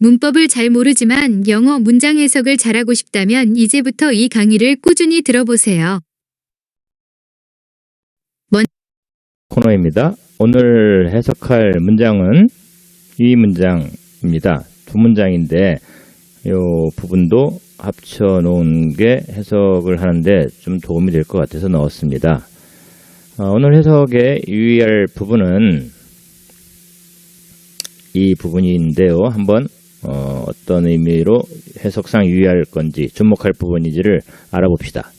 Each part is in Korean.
문법을 잘 모르지만 영어 문장 해석을 잘하고 싶다면 이제부터 이 강의를 꾸준히 들어보세요. 코너입니다. 오늘 해석할 문장은 이 문장입니다. 두 문장인데 이 부분도 합쳐 놓은 게 해석을 하는데 좀 도움이 될 것 같아서 넣었습니다. 어, 오늘 해석에 유의할 부분은 이 부분인데요. 한번 어, 어떤 의미로 해석상 유의할 건지 주목할 부분인지를 알아봅시다.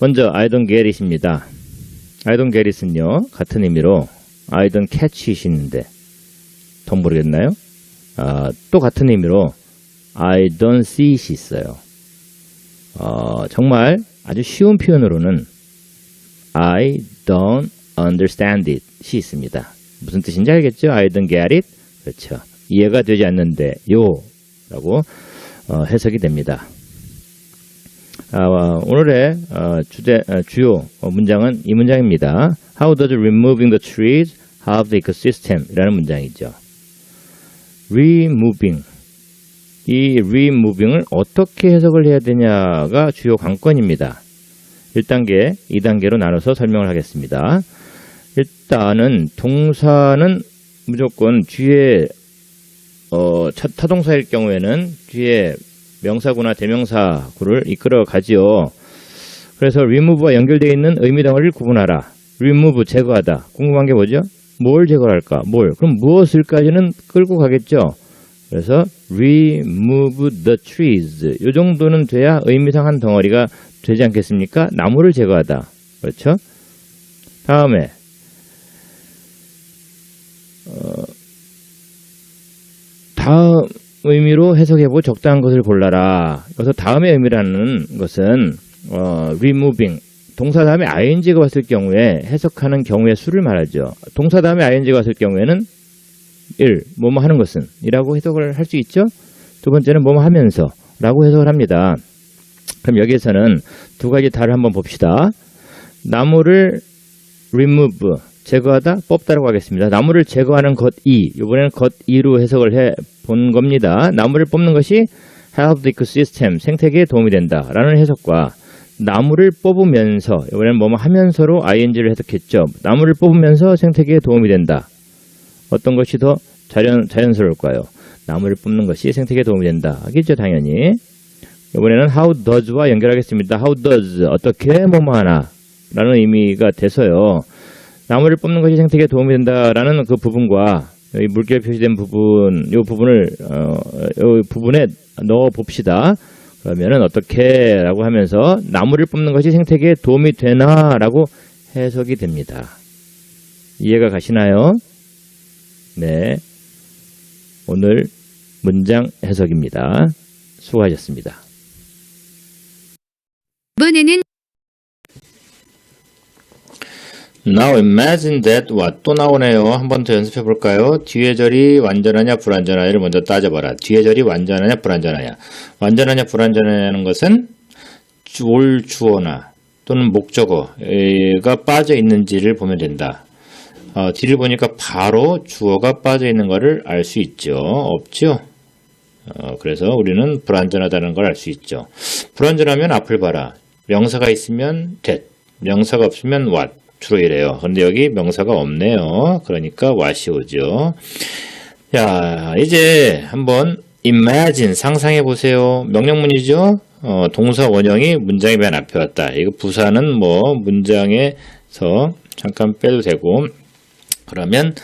먼저. I don't get it은요 같은 의미로 it 있는데 더 모르겠나요? 아, 또 같은 의미로 see it 있어요. 어, 정말 아주 쉬운 표현으로는 I don't understand it이 있습니다. 무슨 뜻인지 알겠죠? I don't get it. 그렇죠. 이해가 되지 않는데 요 라고 어, 해석이 됩니다. 아, 오늘의 어, 주제, 어, 주요 어, 문장은 이 문장입니다. How does removing the trees have the ecosystem? 이라는 문장이죠. removing. 이 removing을 어떻게 해석을 해야 되냐가 주요 관건입니다. 1단계, 2단계로 나눠서 설명을 하겠습니다. 일단은 동사는 무조건 뒤에 어, 차- 타동사일 경우에는 뒤에 명사구나 대명사구를 이끌어 가지요. 그래서 remove와 연결되어 있는 의미 덩어리를 구분하라. remove 제거하다. 궁금한 게 뭐죠? 뭘 제거할까? 뭘? 그럼 무엇을까지는 끌고 가겠죠. 그래서 remove the trees. 이 정도는 돼야 의미상 한 덩어리가 되지 않겠습니까? 나무를 제거하다. 그렇죠? 다음에 어, 다음 의미로 해석해보고 적당한 것을 골라라. 그래서 다음의 의미라는 것은 어, removing 동사 다음에 ing가 왔을 경우에 해석하는 경우의 수를 말하죠. 동사 다음에 ing가 왔을 경우에는 1. 뭐뭐 하는 것은 이라고 해석을 할 수 있죠. 두 번째는 뭐뭐 하면서 라고 해석을 합니다. 그럼 여기에서는 두 가지 다를 한번 봅시다. 나무를 remove 제거하다 뽑다라고 하겠습니다. 나무를 제거하는 것 이, 이번에는 것 이로 해석을 해 본 겁니다. 나무를 뽑는 것이 help the ecosystem, 생태계에 도움이 된다라는 해석과 나무를 뽑으면서 이번에는 뭐뭐 하면서로 ing를 해석했죠. 나무를 뽑으면서 생태계에 도움이 된다. 어떤 것이 더 자연, 자연스러울까요? 나무를 뽑는 것이 생태계에 도움이 된다. 하겠죠, 당연히. 이번에는 how does와 연결하겠습니다. how does, 어떻게 뭐뭐 하나 라는 의미가 돼서요. 나무를 뽑는 것이 생태계에 도움이 된다라는 그 부분과 이 물결 표시된 부분, 이 부분을 어, 이 부분에 넣어 봅시다. 그러면은 어떻게라고 하면서 나무를 뽑는 것이 생태계에 도움이 되나라고 해석이 됩니다. 이해가 가시나요? 네. 오늘 문장 해석입니다. 수고하셨습니다. 이번에는 Now imagine that what 또 나오네요. 한 번 더 연습해 볼까요? 뒤에 절이 완전하냐 불완전하냐를 먼저 따져봐라. 뒤에 절이 완전하냐 불완전하냐. 완전하냐 불완전하냐는 것은 주- 올 주어나 또는 목적어가 빠져 있는지를 보면 된다. 어, 뒤를 보니까 바로 주어가 빠져 있는 것을 알 수 있죠. 없죠? 어, 그래서 우리는 불완전하다는 걸 알 수 있죠. 불완전하면 앞을 봐라. 명사가 있으면 that, 명사가 없으면 what. 주로 이래요. 근데 여기 명사가 없네요. 그러니까 what이 오죠. 자, 이제 한번 imagine 상상해 보세요. 명령문이죠. 어, 동사 원형이 문장에 맨 앞에 왔다. 이거 부사는 뭐 문장에서 잠깐 빼도 되고 그러면 어,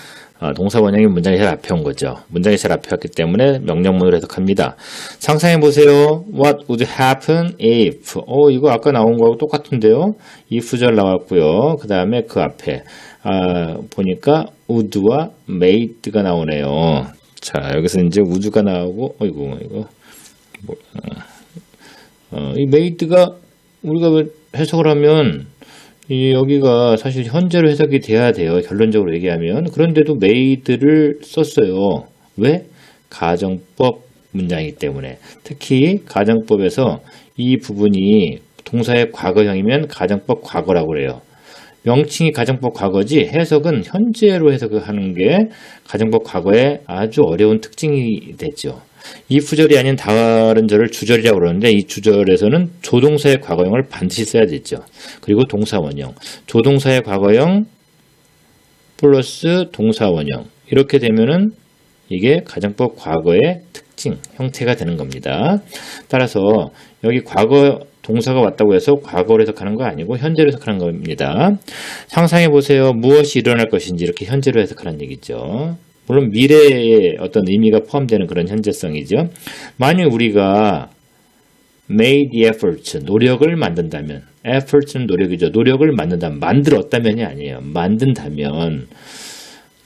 동사 원형이 문장에 제일 앞에 온 거죠. 문장이 제일 앞에 왔기 때문에 명령문으로 해석합니다. 상상해 보세요. What would happen if? 어, 이거 아까 나온 거하고 똑같은데요. if절 나왔고요. 그 다음에 그 앞에 아, 보니까 would와 made가 나오네요. 자, 여기서 이제 would가 나오고, 어이구, 이거 뭐, 어, 이 made가 우리가 왜 해석을 하면 이 여기가 사실 현재로 해석이 돼야 돼요. 결론적으로 얘기하면. 그런데도 made를 썼어요. 왜? 가정법 문장이기 때문에. 특히 가정법에서 이 부분이 동사의 과거형이면 가정법 과거라고 그래요. 명칭이 가정법 과거지 해석은 현재로 해석하는 게 가정법 과거의 아주 어려운 특징이 됐죠. 이 부절이 아닌 다른 절을 주절이라고 그러는데 이 주절에서는 조동사의 과거형을 반드시 써야 되죠. 그리고 동사 원형. 조동사의 과거형 플러스 동사 원형. 이렇게 되면은 이게 가정법 과거의 특징, 형태가 되는 겁니다. 따라서 여기 과거 동사가 왔다고 해서 과거로 해석하는 거 아니고 현재로 해석하는 겁니다. 상상해 보세요. 무엇이 일어날 것인지 이렇게 현재로 해석하는 얘기죠. 물론 미래의 어떤 의미가 포함되는 그런 현재성이죠. 만약 우리가 made effort, 노력을 만든다면, effort는 노력이죠. 노력을 만든다면, 만들었다면이 아니에요. 만든다면,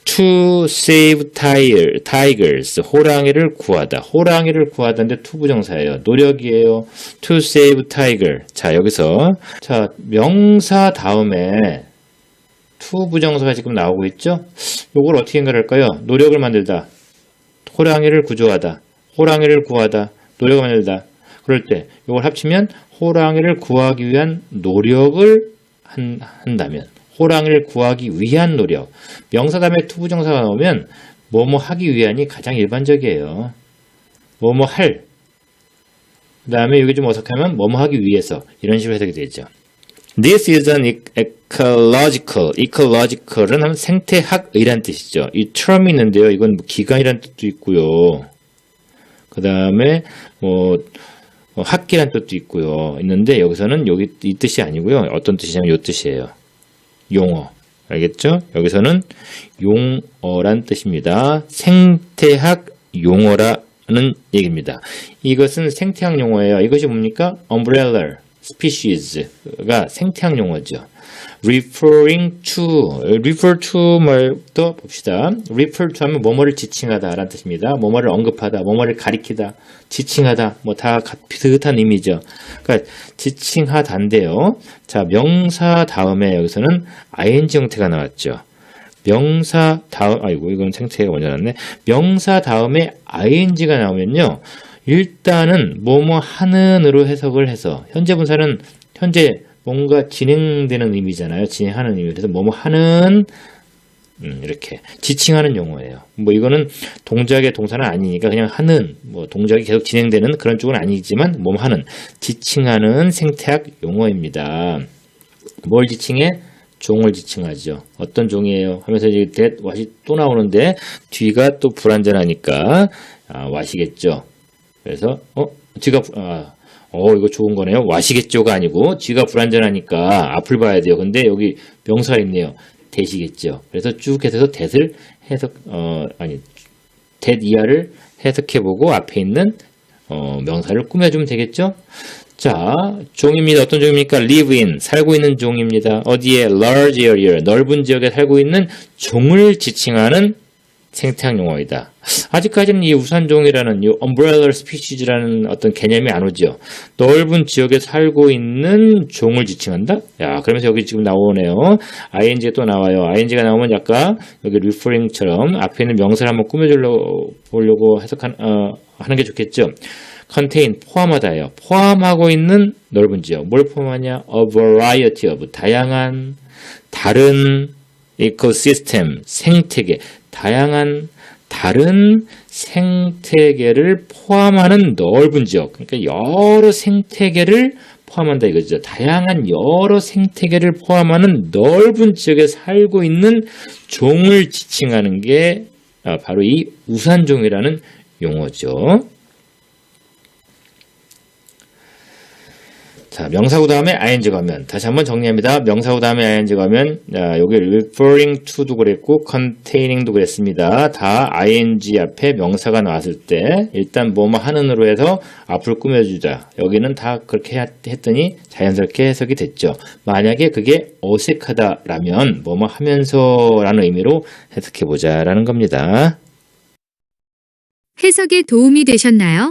to save tiger, tigers, 호랑이를 구하다. 호랑이를 구하다인데 to 부정사예요. 노력이에요. to save tiger. 자, 여기서, 자, 명사 다음에 to 부정사가 지금 나오고 있죠? 요걸 어떻게 연결할까요? 노력을 만들다. 호랑이를 구조하다. 호랑이를 구하다. 노력을 만들다. 그럴 때 이걸 합치면 호랑이를 구하기 위한 노력을 한, 한다면 호랑이를 구하기 위한 노력. 명사 다음에 투부정사가 나오면 뭐뭐 하기 위한이 가장 일반적이에요. 뭐뭐 할. 그 다음에 여기 좀 어색하면 뭐뭐 하기 위해서 이런 식으로 해석이 되죠. This is an ecological. ecological은 생태학이란 뜻이죠. 이 term이 있는데요. 이건 뭐 기간이란 뜻도 있고요. 그 다음에 뭐 어, 학기란 뜻도 있고요. 있는데 여기서는 여기 이 뜻이 아니고요. 어떤 뜻이냐면 이 뜻이에요. 용어. 알겠죠? 여기서는 용어란 뜻입니다. 생태학 용어라는 얘기입니다. 이것은 생태학 용어예요. 이것이 뭡니까? umbrella species가 생태학 용어죠. referring to, refer to 말도 봅시다. refer to 하면 뭐뭐를 지칭하다 라는 뜻입니다. 뭐뭐를 언급하다, 뭐뭐를 가리키다, 지칭하다, 뭐 다 비슷한 의미죠. 그러니까 지칭하다인데요. 자, 명사 다음에 여기서는 ing 형태가 나왔죠. 명사 다음, 아이고, 이건 생태가 먼저 나왔네. 명사 다음에 ing가 나오면요. 일단은 뭐뭐 하는으로 해석을 해서 현재 분사는 현재 뭔가 진행되는 의미잖아요. 진행하는 의미. 그래서 뭐뭐 하는 음, 이렇게 지칭하는 용어예요. 뭐 이거는 동작의 동사는 아니니까 그냥 하는 뭐 동작이 계속 진행되는 그런 쪽은 아니지만 뭐뭐 하는 지칭하는 생태학 용어입니다. 뭘 지칭해? 종을 지칭하죠. 어떤 종이에요? 하면서 이제 that, what이 또 나오는데 뒤가 또 불완전하니까 아, what이겠죠. 그래서 어 부- 아, 어 이거 좋은 거네요. 와시겠죠가 아니고 쥐가 불안전하니까 앞을 봐야 돼요. 근데 여기 명사가 있네요. 대시겠죠. 그래서 쭉 해서 대을 해석 어 아니 대 이하를 해석해보고 앞에 있는 어, 명사를 꾸며주면 되겠죠. 자, 종입니다. 어떤 종입니까? live in, 살고 있는 종입니다. 어디에? large area, 넓은 지역에 살고 있는 종을 지칭하는 생태학 용어이다. 아직까지는 이 우산종이라는 이 umbrella species라는 어떤 개념이 안 오죠. 넓은 지역에 살고 있는 종을 지칭한다? 야, 그러면서 여기 지금 나오네요. ing가 또 나와요. ing가 나오면 약간 여기 referring처럼 앞에 있는 명사를 한번 꾸며주려고 보려고 해석한, 어, 하는 게 좋겠죠. contain, 포함하다예요. 포함하고 있는 넓은 지역. 뭘 포함하냐? a variety of, 다양한, 다른 ecosystems, 생태계, 다양한 다른 생태계를 포함하는 넓은 지역. 그러니까 여러 생태계를 포함한다 이거죠. 다양한 여러 생태계를 포함하는 넓은 지역에 살고 있는 종을 지칭하는 게 아, 바로 이 우산종이라는 용어죠. 자, 명사구 다음에 ing 가면 다시 한번 정리합니다. 명사구 다음에 ing 가면 자, 여기 referring to도 그랬고 containing도 그랬습니다. 다 ing 앞에 명사가 나왔을 때 일단 뭐뭐 하는으로 해서 앞을 꾸며주자. 여기는 다 그렇게 했- 했더니 자연스럽게 해석이 됐죠. 만약에 그게 어색하다라면 뭐뭐 하면서라는 의미로 해석해보자라는 겁니다. 해석에 도움이 되셨나요?